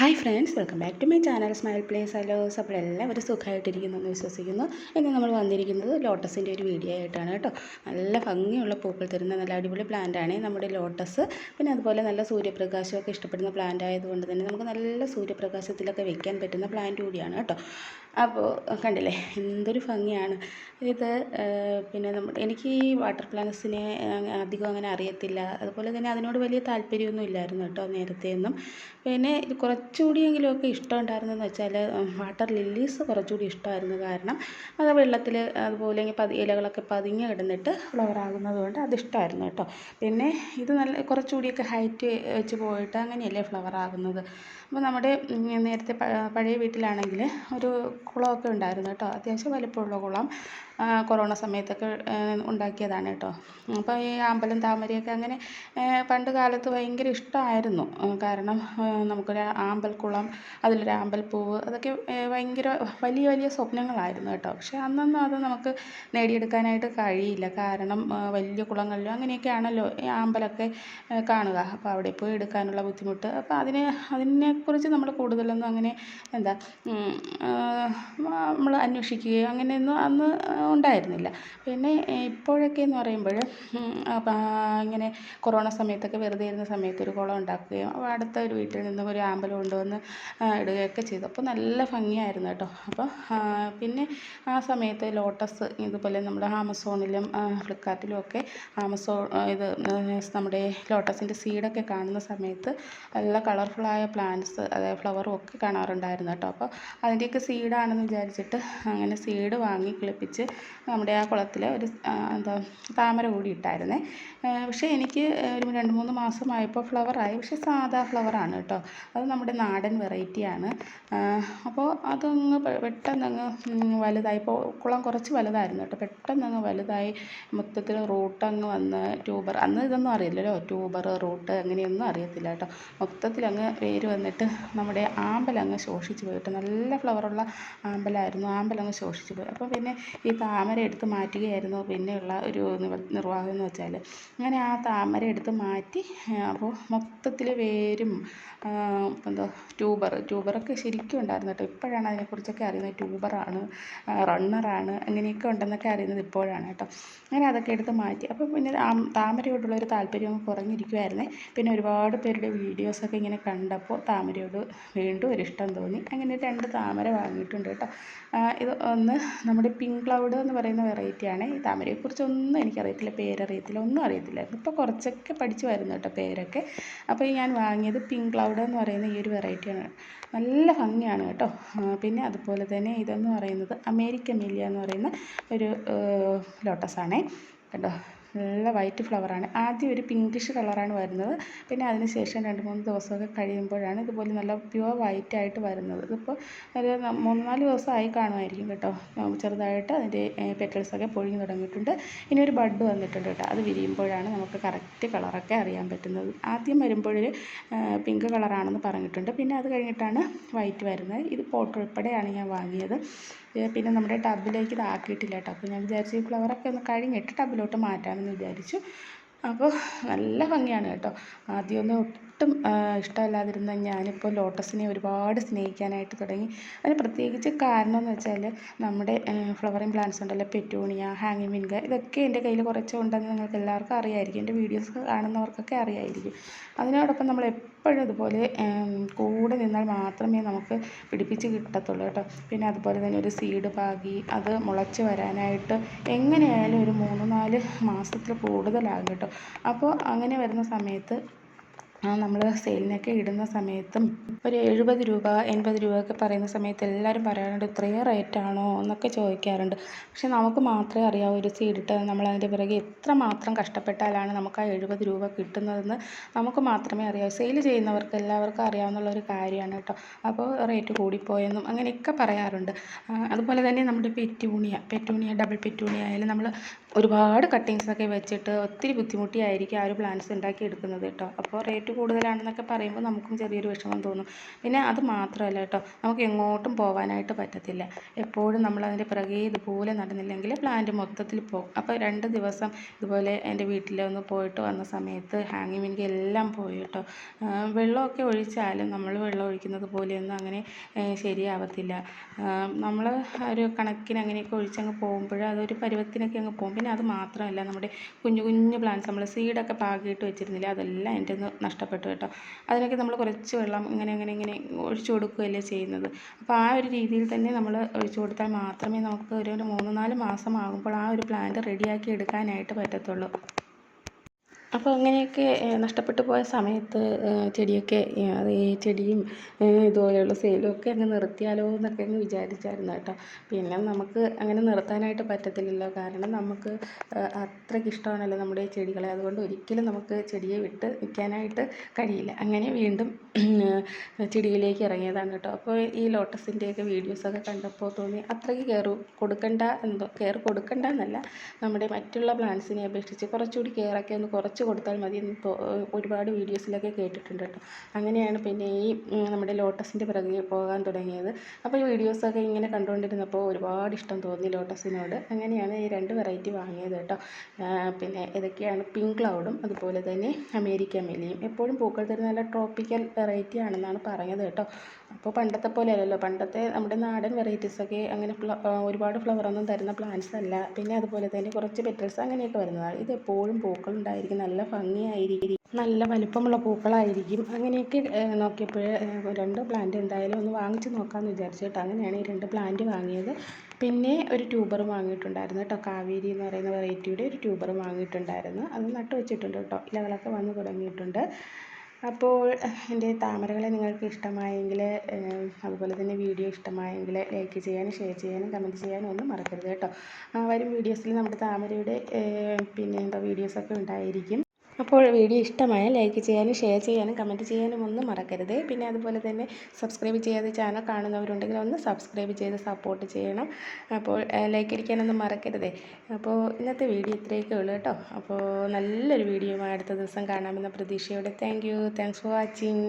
Hi friends welcome back to my channel smile place hellos അപ്പോൾ എല്ലാവരും സുഖമായിട്ടിരിക്കുന്നു എന്ന് വിശ്വസിക്കുന്നു. ഇന്ന് നമ്മൾ വന്നിരിക്കുന്നത് ലോട്ടസിന്റെ ഒരു വീഡിയോ ആയിട്ടാണ് കേട്ടോ. നല്ല ഭംഗിയുള്ള പൂക്കൾ തരുന്ന നല്ല അടിപൊളി പ്ലാന്റാണ് നമ്മുടെ ലോട്ടസ്. പിന്നെ അതുപോലെ നല്ല സൂര്യപ്രകാശമൊക്കെ ഇഷ്ടപ്പെടുന്ന പ്ലാന്റ് ആയതുകൊണ്ട് തന്നെ നമുക്ക് നല്ല സൂര്യപ്രകാശത്തിലൊക്കെ വെക്കാൻ പറ്റുന്ന പ്ലാന്റ് കൂടിയാണ് കേട്ടോ. അപ്പോൾ കണ്ടില്ലേ എന്തൊരു ഭംഗിയാണ്. ഇത് പിന്നെ നമ്മുടെ എനിക്ക് ഈ വാട്ടർ പ്ലാന്റ്സിനെ അധികം അങ്ങനെ അറിയത്തില്ല. അതുപോലെ തന്നെ അതിനോട് വലിയ താല്പര്യമൊന്നും ഇല്ലായിരുന്നു കേട്ടോ നേരത്തെയൊന്നും. പിന്നെ ഇത് കുറച്ചുകൂടിയെങ്കിലുമൊക്കെ ഇഷ്ടമുണ്ടായിരുന്നതെന്ന് വെച്ചാൽ വാട്ടർ ലില്ലീസ് കുറച്ചുകൂടി ഇഷ്ടമായിരുന്നു. കാരണം അത് വെള്ളത്തിൽ അതുപോലെ പതി ഇലകളൊക്കെ പതിഞ്ഞ് കിടന്നിട്ട് ഫ്ലവർ ആകുന്നത് കൊണ്ട് അത് ഇഷ്ടമായിരുന്നു കേട്ടോ. പിന്നെ ഇത് നല്ല കുറച്ചുകൂടിയൊക്കെ ഹൈറ്റ് വെച്ച് പോയിട്ട് അങ്ങനെയല്ലേ ഫ്ലവർ ആകുന്നത്. അപ്പോൾ നമ്മുടെ നേരത്തെ പഴയ വീട്ടിലാണെങ്കിൽ ഒരു കുളമൊക്കെ ഉണ്ടായിരുന്നു കേട്ടോ. അത്യാവശ്യം വലിപ്പമുള്ള കുളം. കൊറോണ സമയത്തൊക്കെ ഉണ്ടാക്കിയതാണ് കേട്ടോ. അപ്പോൾ ഈ അമ്പലം താമരയൊക്കെ അങ്ങനെ പണ്ട് കാലത്ത് ഭയങ്കര ഇഷ്ടമായിരുന്നു. കാരണം നമുക്കൊരു ആമ്പൽക്കുളം അതിലൊരു ആമ്പൽപ്പൂവ് അതൊക്കെ ഭയങ്കര വലിയ വലിയ സ്വപ്നങ്ങളായിരുന്നു കേട്ടോ. പക്ഷേ അന്നൊന്നും അത് നമുക്ക് നേടിയെടുക്കാനായിട്ട് കഴിയില്ല. കാരണം വലിയ കുളങ്ങളിലും അങ്ങനെയൊക്കെയാണല്ലോ ഈ ആമ്പലൊക്കെ കാണുക. അപ്പോൾ അവിടെ പോയി എടുക്കാനുള്ള ബുദ്ധിമുട്ട്. അപ്പോൾ അതിനെ അതിനെക്കുറിച്ച് നമ്മൾ കൂടുതലൊന്നും അങ്ങനെ എന്താ നമ്മൾ അന്വേഷിക്കുകയോ അങ്ങനെയൊന്നും അന്ന് ഉണ്ടായിരുന്നില്ല. പിന്നെ ഇപ്പോഴൊക്കെ എന്ന് പറയുമ്പോൾ ഇങ്ങനെ കൊറോണ സമയത്തൊക്കെ വെറുതെ ഇരുന്ന സമയത്ത് ഒരു കുളം ഉണ്ടാക്കുകയും അടുത്ത ഒരു വീട്ടിൽ നിന്നും ഒരു ആമ്പൽ കൊണ്ടുവന്ന് ഇടുകയൊക്കെ ചെയ്തു. അപ്പോൾ നല്ല ഭംഗിയായിരുന്നു കേട്ടോ. അപ്പോൾ പിന്നെ ആ സമയത്ത് ലോട്ടസ് ഇതുപോലെ നമ്മുടെ ആമസോണിലും ഫ്ലിപ്കാർട്ടിലും ഒക്കെ ആമസോൺ ഇത് നമ്മുടെ ലോട്ടസിന്റെ സീഡൊക്കെ കാണുന്ന സമയത്ത് നല്ല കളർഫുള്ളായ പ്ലാന്റ്സ് അതായത് ഫ്ലവറും ഒക്കെ കാണാറുണ്ടായിരുന്നു കേട്ടോ. അപ്പോൾ അതിന്റെയൊക്കെ സീഡാണെന്ന് വിചാരിച്ചിട്ട് അങ്ങനെ സീഡ് വാങ്ങി കിളിപ്പിച്ച് നമ്മുടെ ആ കുളത്തിൽ ഒരു എന്താ താമര കൂടി ഇട്ടായിരുന്നേ. പക്ഷേ എനിക്ക് ഒരു രണ്ട് മൂന്ന് മാസമായപ്പോൾ ഫ്ലവറായി പക്ഷേ സാധാ ഫ്ലവറാണ് കേട്ടോ. അത് നമ്മുടെ നാടൻ വെറൈറ്റിയാണ് അപ്പോൾ അതങ്ങ് പെട്ടെന്നങ്ങ് വലുതായി. ഇപ്പോൾ കുളം കുറച്ച് വലുതായിരുന്നു കേട്ടോ. പെട്ടെന്നങ്ങ് വലുതായി. മൊത്തത്തിൽ റൂട്ടങ്ങ് വന്ന് ട്യൂബർ അന്ന് ഇതൊന്നും അറിയില്ലല്ലോ. ട്യൂബർ റൂട്ട് അങ്ങനെയൊന്നും അറിയത്തില്ല കേട്ടോ. മൊത്തത്തിലങ്ങ് വേര് വന്നിട്ട് നമ്മുടെ ആമ്പലങ്ങ് ശോഷിച്ച് പോയിട്ട് നല്ല ഫ്ലവറുള്ള ആമ്പലായിരുന്നു. ആമ്പലങ്ങ് ശോഷിച്ച് പോയി. അപ്പോൾ പിന്നെ ഈ താമര എടുത്ത് മാറ്റുകയായിരുന്നു. പിന്നെയുള്ള ഒരു നിർവാഹം എന്ന് വെച്ചാൽ അങ്ങനെ ആ താമര എടുത്ത് മാറ്റി അപ്പോൾ മൊത്തത്തിൽ വേരും എന്താ ട്യൂബർ ട്യൂബറൊക്കെ ശരിക്കും ഉണ്ടായിരുന്നു കേട്ടോ. ഇപ്പോഴാണ് അതിനെക്കുറിച്ചൊക്കെ അറിയുന്നത്. ട്യൂബറാണ് റണ്ണറാണ് അങ്ങനെയൊക്കെ ഉണ്ടെന്നൊക്കെ അറിയുന്നത് ഇപ്പോഴാണ് കേട്ടോ. അങ്ങനെ അതൊക്കെ എടുത്ത് മാറ്റി. അപ്പോൾ പിന്നെ താമരയോടുള്ള ഒരു താല്പര്യം കുറഞ്ഞിരിക്കുമായിരുന്നേ പിന്നെ ഒരുപാട് പേരുടെ വീഡിയോസൊക്കെ ഇങ്ങനെ കണ്ടപ്പോൾ താമരയോട് വീണ്ടും ഒരു ഇഷ്ടം തോന്നി. അങ്ങനെ രണ്ട് താമര വാങ്ങിയിട്ടുണ്ട് കേട്ടോ. ഇത് ഒന്ന് നമ്മുടെ പിങ്ക് ക്ലൗഡ് എന്ന് പറയുന്ന വെറൈറ്റിയാണ് ഈ താമരയെക്കുറിച്ചൊന്നും എനിക്കറിയത്തില്ല. പേരറിയത്തില്ല. ഒന്നും അറിയത്തില്ല ഇപ്പോൾ കുറച്ചൊക്കെ പഠിച്ചു വരുന്നു കേട്ടോ പേരൊക്കെ. അപ്പോൾ ഞാൻ വാങ്ങിയത് പിങ്ക് ക്ലൗഡ് എന്ന് പറയുന്ന ഈ ഒരു വെറൈറ്റിയാണ് നല്ല ഭംഗിയാണ് കേട്ടോ. പിന്നെ അതുപോലെ തന്നെ ഇതെന്ന് പറയുന്നത് അമേരിക്കൻ മില്ലിയ എന്ന് പറയുന്ന ഒരു ലോട്ടസാണേ കേട്ടോ നല്ല വൈറ്റ് ഫ്ലവറാണ് ആദ്യം ഒരു പിങ്കിഷ് കളറാണ് വരുന്നത്. പിന്നെ അതിന് ശേഷം രണ്ട് മൂന്ന് ദിവസമൊക്കെ കഴിയുമ്പോഴാണ് ഇതുപോലെ നല്ല പ്യുവർ വൈറ്റ് ആയിട്ട് വരുന്നത്. ഇതിപ്പോൾ ഒരു മൂന്ന് നാല് ദിവസമായി കാണുമായിരിക്കും കേട്ടോ. ചെറുതായിട്ട് അതിന്റെ പെറ്റൽസൊക്കെ പൊഴിഞ്ഞ് തുടങ്ങിയിട്ടുണ്ട്. ഇനി ഒരു ബഡ് വന്നിട്ടുണ്ട് കേട്ടോ. അത് വിരിയുമ്പോഴാണ് നമുക്ക് കറക്റ്റ് കളറൊക്കെ അറിയാൻ പറ്റുന്നത്. ആദ്യം വരുമ്പോഴൊരു പിങ്ക് കളറാണെന്ന് പറഞ്ഞിട്ടുണ്ട്. പിന്നെ അത് കഴിഞ്ഞിട്ടാണ് വൈറ്റ് വരുന്നത്. ഇത് പോട്ട് ഉൾപ്പെടെയാണ് ഞാൻ വാങ്ങിയത്. പിന്നെ നമ്മുടെ ടബിലേക്ക് ഇതാക്കിയിട്ടില്ല കേട്ടോ. അപ്പോൾ ഞാൻ വിചാരിച്ചു ഈ ഫ്ലവറൊക്കെ ഒന്ന് കഴിഞ്ഞിട്ട് ടബിലോട്ട് മാറ്റാമെന്ന് വിചാരിച്ചു. അപ്പോൾ നല്ല ഭംഗിയാണ് കേട്ടോ. ആദ്യമൊന്നും ഒട്ടും ഇഷ്ടമല്ലാതിരുന്ന ഞാനിപ്പോൾ ലോട്ടസിനെ ഒരുപാട് സ്നേഹിക്കാനായിട്ട് തുടങ്ങി. അതിന് പ്രത്യേകിച്ച് കാരണം എന്ന് വെച്ചാൽ നമ്മുടെ ഫ്ലവറിങ് പ്ലാന്റ്സ് ഉണ്ടല്ലോ പെറ്റൂണിയ ഹാങ്ങിങ് വിൻഗ ഇതൊക്കെ എന്റെ കയ്യിൽ കുറച്ച് ഉണ്ടെന്ന് നിങ്ങൾക്ക് എല്ലാവർക്കും അറിയായിരിക്കും. എന്റെ വീഡിയോസ് കാണുന്നവർക്കൊക്കെ അറിയായിരിക്കും. അതിനോടൊപ്പം നമ്മൾ എപ്പോഴും അതുപോലെ കൂടെ നിന്നാൽ മാത്രമേ നമുക്ക് പിടിപ്പിച്ച് കിട്ടത്തുള്ളൂ കേട്ടോ. പിന്നെ അതുപോലെ തന്നെ ഒരു സീഡ് പാകി അത് മുളച്ച് വരാനായിട്ട് എങ്ങനെയായാലും ഒരു മൂന്ന് നാല് മാസത്തിൽ കൂടുതലാകും കേട്ടോ. അപ്പോൾ അങ്ങനെ വരുന്ന സമയത്ത് നമ്മൾ സെയിലിനൊക്കെ ഇടുന്ന സമയത്തും ഒരു എഴുപത് രൂപ എൺപത് രൂപയൊക്കെ പറയുന്ന സമയത്ത് എല്ലാവരും പറയാറുണ്ട് ഇത്രയും റേറ്റാണോ എന്നൊക്കെ ചോദിക്കാറുണ്ട്. പക്ഷെ നമുക്ക് മാത്രമേ അറിയാവൂ ഒരു സീഡിട്ട് നമ്മൾ അതിന്റെ എത്ര മാത്രം കഷ്ടപ്പെട്ടാലാണ് നമുക്ക് ആ എഴുപത് രൂപ കിട്ടുന്നതെന്ന് നമുക്ക് മാത്രമേ അറിയാവൂ. സെയിൽ ചെയ്യുന്നവർക്ക് എല്ലാവർക്കും അറിയാവുന്ന ഒരു കാര്യമാണ് കേട്ടോ. അപ്പോൾ റേറ്റ് കൂടിപ്പോയെന്നും അങ്ങനെയൊക്കെ പറയാറുണ്ട്. അതുപോലെ തന്നെ നമ്മുടെ പെറ്റൂണിയ പെറ്റൂണിയ ഡബിൾ പെറ്റൂണിയ ആയാലും നമ്മൾ ഒരുപാട് കട്ടിങ്സൊക്കെ വെച്ചിട്ട് ഒത്തിരി ബുദ്ധിമുട്ടിയായിരിക്കും ആ ഒരു പ്ലാന്റ്സ് ഉണ്ടാക്കി എടുക്കുന്നത് കേട്ടോ. അപ്പോൾ റേറ്റ് റേറ്റ് കൂടുതലാണെന്നൊക്കെ പറയുമ്പോൾ നമുക്കും ചെറിയൊരു വിഷമം തോന്നും. പിന്നെ അത് മാത്രമല്ല കേട്ടോ നമുക്ക് എങ്ങോട്ടും പോകാനായിട്ട് പറ്റത്തില്ല. എപ്പോഴും നമ്മൾ അതിന്റെ പിറകെ ഇതുപോലെ നടന്നില്ലെങ്കിൽ പ്ലാന്റ് മൊത്തത്തിൽ പോകും. അപ്പോൾ രണ്ട് ദിവസം ഇതുപോലെ എന്റെ വീട്ടിലൊന്ന് പോയിട്ട് വന്ന സമയത്ത് ഹാങ്ങിങ് മിനിക്ക് എല്ലാം പോയി കേട്ടോ. വെള്ളമൊക്കെ ഒഴിച്ചാലും നമ്മൾ വെള്ളം ഒഴിക്കുന്നത് പോലെയൊന്നും അങ്ങനെ ശരിയാവത്തില്ല. നമ്മൾ ഒരു കണക്കിന് അങ്ങനെയൊക്കെ ഒഴിച്ചങ്ങ് പോകുമ്പോൾ അതൊരു പരുവത്തിനൊക്കെ അങ്ങ് പോകും. പിന്നെ അത് മാത്രമല്ല നമ്മുടെ കുഞ്ഞു കുഞ്ഞു പ്ലാന്റ്സ് നമ്മൾ സീഡൊക്കെ പാകിയിട്ട് വെച്ചിരുന്നില്ല അതെല്ലാം എന്റെ ഒന്ന് നഷ്ടപ്പെട്ടു കേട്ടോ. അതിനൊക്കെ നമ്മൾ കുറച്ച് വെള്ളം ഇങ്ങനെ ഇങ്ങനെ ഇങ്ങനെ ഒഴിച്ചു കൊടുക്കുകയല്ലേ ചെയ്യുന്നത്. അപ്പോൾ ആ ഒരു രീതിയിൽ തന്നെ നമ്മൾ ഒഴിച്ചു കൊടുത്താൽ മാത്രമേ നമുക്ക് ഒരു മൂന്ന് നാല് മാസം ആകുമ്പോൾ ആ ഒരു പ്ലാന്റ് റെഡിയാക്കി എടുക്കാനായിട്ട് പറ്റത്തുള്ളൂ. അപ്പോൾ അങ്ങനെയൊക്കെ നഷ്ടപ്പെട്ടു പോയ സമയത്ത് ചെടിയൊക്കെ അത് ഈ ചെടിയും ഇതുപോലെയുള്ള സെയിലും ഒക്കെ അങ്ങ് നിർത്തിയാലോ എന്നൊക്കെ അങ്ങ് വിചാരിച്ചായിരുന്നു കേട്ടോ. പിന്നെ നമുക്ക് അങ്ങനെ നിർത്താനായിട്ട് പറ്റത്തില്ലല്ലോ. കാരണം നമുക്ക് അത്രയ്ക്ക് ഇഷ്ടമാണല്ലോ നമ്മുടെ ചെടികളെ. അതുകൊണ്ട് ഒരിക്കലും നമുക്ക് ചെടിയെ വിട്ട് നിൽക്കാനായിട്ട് കഴിയില്ല. അങ്ങനെ വീണ്ടും ചെടിയിലേക്ക് ഇറങ്ങിയതാണ് കേട്ടോ. അപ്പോൾ ഈ ലോട്ടസിന്റെയൊക്കെ വീഡിയോസൊക്കെ കണ്ടപ്പോൾ തോന്നി അത്രയ്ക്ക് കെയർ കൊടുക്കണ്ട എന്തോ കെയർ കൊടുക്കണ്ട എന്നല്ല നമ്മുടെ മറ്റുള്ള പ്ലാന്റ്സിനെ അപേക്ഷിച്ച് കുറച്ചുകൂടി കെയറൊക്കെ ഒന്ന് കുറച്ച് കുറച്ച് കൊടുത്താൽ മതി എന്ന് ഒരുപാട് വീഡിയോസിലൊക്കെ കേട്ടിട്ടുണ്ട് കേട്ടോ. അങ്ങനെയാണ് പിന്നെ ഈ നമ്മുടെ ലോട്ടസിന്റെ പിറകെ പോകാൻ തുടങ്ങിയത്. അപ്പോൾ ഈ വീഡിയോസൊക്കെ ഇങ്ങനെ കണ്ടുകൊണ്ടിരുന്നപ്പോൾ ഒരുപാട് ഇഷ്ടം തോന്നി ലോട്ടസിനോട്. അങ്ങനെയാണ് ഈ രണ്ട് വെറൈറ്റി വാങ്ങിയത് കേട്ടോ. പിന്നെ ഇതൊക്കെയാണ് പിങ്ക് ക്ലൗഡും അതുപോലെ തന്നെ അമേരിക്ക മെല്ലിയും. എപ്പോഴും പൂക്കൾ തരുന്ന നല്ല ട്രോപ്പിക്കൽ വെറൈറ്റി ആണെന്നാണ് പറഞ്ഞത് കേട്ടോ. അപ്പോൾ പണ്ടത്തെ പോലെ അല്ലല്ലോ. പണ്ടത്തെ നമ്മുടെ നാടൻ വെറൈറ്റീസൊക്കെ അങ്ങനെ ഒരുപാട് ഫ്ലവറൊന്നും തരുന്ന പ്ലാന്റ്സ് അല്ല പിന്നെ അതുപോലെ തന്നെ കുറച്ച് പെറ്റൽസ് അങ്ങനെയൊക്കെ വരുന്നതാണ്. ഇത് എപ്പോഴും പൂക്കൾ ഉണ്ടായിരിക്കും നല്ല ഭംഗിയായിരിക്കും. നല്ല വലിപ്പമുള്ള പൂക്കളായിരിക്കും. അങ്ങനെയൊക്കെ നോക്കിയപ്പോൾ രണ്ട് പ്ലാന്റ് എന്തായാലും ഒന്ന് വാങ്ങിച്ച് നോക്കാമെന്ന് വിചാരിച്ചു അങ്ങനെയാണ് ഈ രണ്ട് പ്ലാന്റ് വാങ്ങിയത്. പിന്നെ ഒരു ട്യൂബർ വാങ്ങിയിട്ടുണ്ടായിരുന്നു കേട്ടോ. കാവേരി എന്ന് പറയുന്ന വെറൈറ്റിയുടെ ഒരു ട്യൂബർ വാങ്ങിയിട്ടുണ്ടായിരുന്നു. അത് നട്ട് വെച്ചിട്ടുണ്ട് കേട്ടോ. ഇലകളൊക്കെ വന്ന് തുടങ്ങിയിട്ടുണ്ട്. അപ്പോൾ എന്റെ താമരകളെ നിങ്ങൾക്ക് ഇഷ്ടമായെങ്കിൽ അതുപോലെ തന്നെ വീഡിയോ ഇഷ്ടമായെങ്കിൽ ലൈക്ക് ചെയ്യാനും ഷെയർ ചെയ്യാനും കമന്റ് ചെയ്യാനും ഒന്നും മറക്കരുത് കേട്ടോ. വരും വീഡിയോസിൽ നമ്മുടെ താമരയുടെ പിന്നെ എന്താ വീഡിയോസൊക്കെ ഉണ്ടായിരിക്കും. അപ്പോൾ വീഡിയോ ഇഷ്ടമായാൽ ലൈക്ക് ചെയ്യാനും ഷെയർ ചെയ്യാനും കമന്റ് ചെയ്യാനും ഒന്നും മറക്കരുത്. പിന്നെ അതുപോലെ തന്നെ സബ്സ്ക്രൈബ് ചെയ്യാതെ ചാനൽ കാണുന്നവരുണ്ടെങ്കിൽ ഒന്ന് സബ്സ്ക്രൈബ് ചെയ്ത് സപ്പോർട്ട് ചെയ്യണം. അപ്പോൾ ലൈക്ക് അടിക്കാനൊന്നും മറക്കരുത്. അപ്പോൾ ഇന്നത്തെ വീഡിയോ ഇത്രയൊക്കെ ഉള്ളൂ കേട്ടോ. അപ്പോൾ നല്ലൊരു വീഡിയോ അടുത്ത ദിവസം കാണാമെന്ന പ്രതീക്ഷയോടെ. Thank you. Thanks for watching.